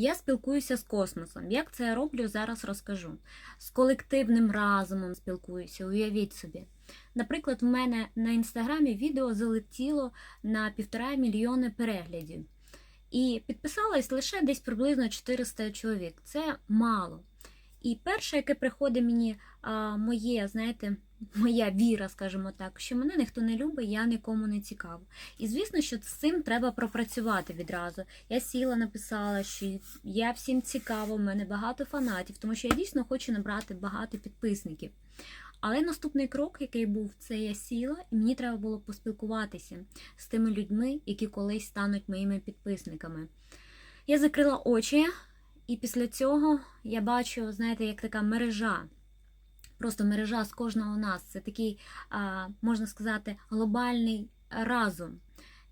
Я спілкуюся з космосом. Як це я роблю, зараз розкажу. З колективним разумом спілкуюся, уявіть собі. Наприклад, в мене на інстаграмі відео залетіло на півтора мільйони переглядів. І підписалось лише десь приблизно 400 чоловік. Це мало. І перше, яке приходить мені, а, моє, знаєте, моя віра, скажімо так, що мене ніхто не любить, я нікому не цікава. І звісно, що з цим треба пропрацювати відразу. Я сіла, написала, що я всім цікава, в мене багато фанатів, тому що я дійсно хочу набрати багато підписників. Але наступний крок, який був, це я сіла, і мені треба було поспілкуватися з тими людьми, які колись стануть моїми підписниками. Я закрила очі, і після цього я бачу, знаєте, як така мережа. Просто мережа з кожного нас. Це такий, можна сказати, глобальний разум.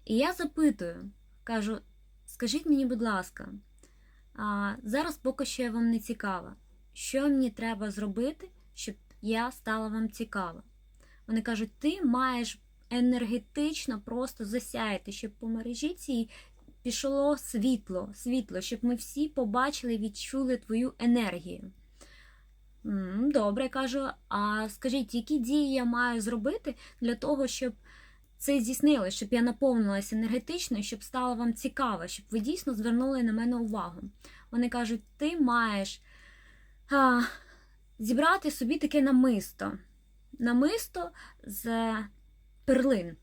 І я запитую, кажу: скажіть мені, будь ласка, зараз поки що я вам не цікава. Що мені треба зробити, щоб я стала вам цікава? Вони кажуть, ти маєш енергетично просто засяяти, щоб по мережі цій пішло світло, світло, щоб ми всі побачили і відчули твою енергію. Добре, кажу. А скажіть, які дії я маю зробити для того, щоб це здійснилося, щоб я наповнилася енергетично, щоб стало вам цікаво, щоб ви дійсно звернули на мене увагу? Вони кажуть, ти маєш а, зібрати собі таке намисто. Намисто з перлин.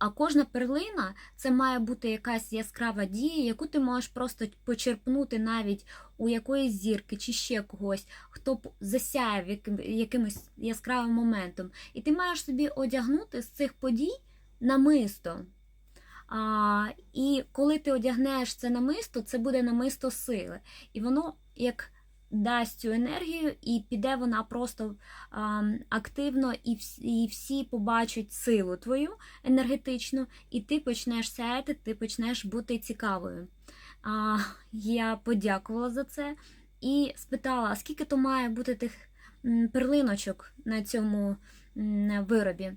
А кожна перлина це має бути якась яскрава дія, яку ти можеш просто почерпнути навіть у якоїсь зірки чи ще когось, хто б засяяв якимось яскравим моментом. І ти маєш собі одягнути з цих подій намисто. А, і коли ти одягнеш це намисто, це буде намисто сили. І воно як дасть цю енергію, і піде вона просто а, активно, і всі, і всі побачать силу твою енергетичну, і ти почнеш сяяти, ти почнеш бути цікавою. А, я подякувала за це і спитала, скільки то має бути тих перлиночок на цьому виробі.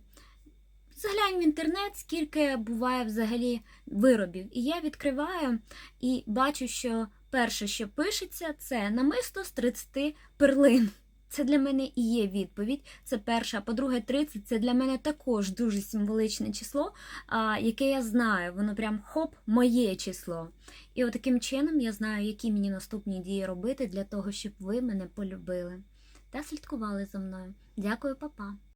Заглянь в інтернет, скільки буває взагалі виробів. І я відкриваю і бачу, що перше, що пишеться, це намисто з 30 перлин. Це для мене і є відповідь. Це перше. А по-друге, 30 це для мене також дуже символичне число, яке я знаю. Воно прям хоп, моє число. І от таким чином я знаю, які мені наступні дії робити для того, щоб ви мене полюбили та слідкували за мною. Дякую, папа.